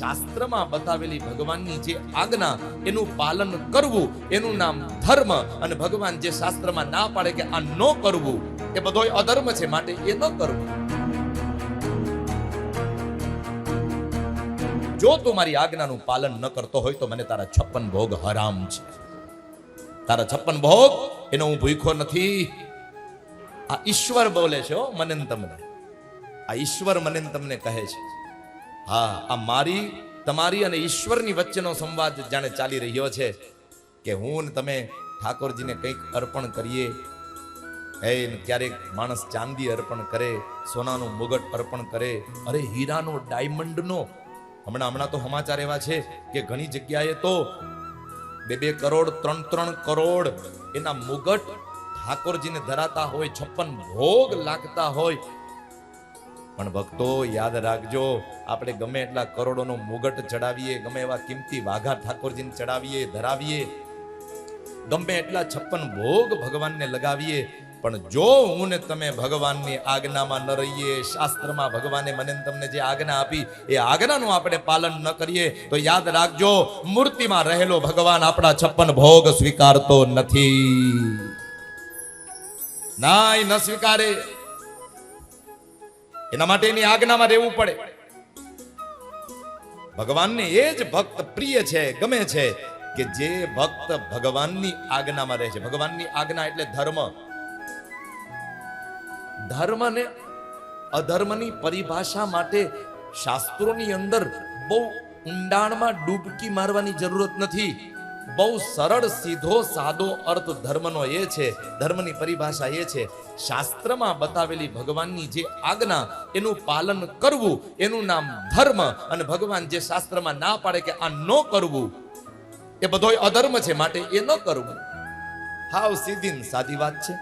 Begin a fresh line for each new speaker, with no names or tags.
શાસ્ત્રમાં બતાવેલી ભગવાનની જે આજ્ઞા, એનું પાલન કરવું, એનું નામ ધર્મ. અને ભગવાન જે શાસ્ત્રમાં ના પાડે કે આ ન કરવું, એ બધો અધર્મ છે, માટે એ ન કરવું. જો તું મારી આજ્ઞાનું પાલન ન કરતો હોય, તો મને તારા છપ્પન ભોગ હરામ છે. તારા છપ્પન ભોગ, એનો હું ભૂખો નથી. આ ઈશ્વર બોલે છે મને તમને. આ ઈશ્વર મને તમને કહે છે. હા, આ મારી, તમારી અને ઈશ્વરની વચ્ચેનો સંવાદ જાણે ચાલી રહ્યો છે કે હું ને તમે ઠાકોરજીને કંઈક અર્પણ કરીએ. એ ક્યારેક માણસ ચાંદી અર્પણ કરે, સોનાનું મુગટ અર્પણ કરે. અરે, હીરાનો, ડાયમંડનો. હમણાં હમણાં તો સમાચાર એવા છે કે ઘણી જગ્યાએ તો બે બે કરોડ, ત્રણ ત્રણ કરોડ એના મુગટ ઠાકોરજીને ધરાતા હોય, છપ્પન ભોગ લાગતા હોય. પણ ભક્તો, યાદ રાખજો, આપણે ગમે એટલા કરોડોનો મુગટ ચડાવીએ, ગમે એવા કિંમતી વાઘા ઠાકોરજીને ચડાવીએ, ધરાવીએ, ગમે એટલા છપ્પન ભોગ ભગવાનને લગાવીએ, પણ જો હું ને તમે ભગવાનની આજ્ઞામાં ન રહીએ, શાસ્ત્રમાં ભગવાને મને તમને જે આજ્ઞા આપી, એ આજ્ઞાનું આપણે પાલન ન કરીએ, તો યાદ રાખજો, મૂર્તિમાં રહેલો ભગવાન આપણા છપ્પન ભોગ સ્વીકારતો નથી. નાય ન સ્વીકારે. એના માટે એની આજ્ઞામાં રહેવું પડે. ભગવાનને એ જ ભક્ત પ્રિય છે, ગમે છે કે જે ભક્ત ભગવાનની આજ્ઞામાં રહે છે. ભગવાનની આજ્ઞા એટલે ધર્મ. ધર્મને અધર્મની પરિભાષા માટે શાસ્ત્રોની અંદર બહુ ઊંડાણમાં ડૂબકી મારવાની જરૂરત નથી. બહુ સરળ, સીધો, સાદો અર્થ ધર્મનો એ છે, ધર્મની પરિભાષા એ છે. શાસ્ત્રમાં બતાવેલી ભગવાનની જે આજ્ઞા, એનું પાલન કરવું, એનું નામ ધર્મ. અને ભગવાન જે શાસ્ત્રમાં ના પાડે કે આ ન કરવું, એ બધોય અધર્મ છે, માટે એ ન કરવું. હાવ સીધી સાદી વાત છે.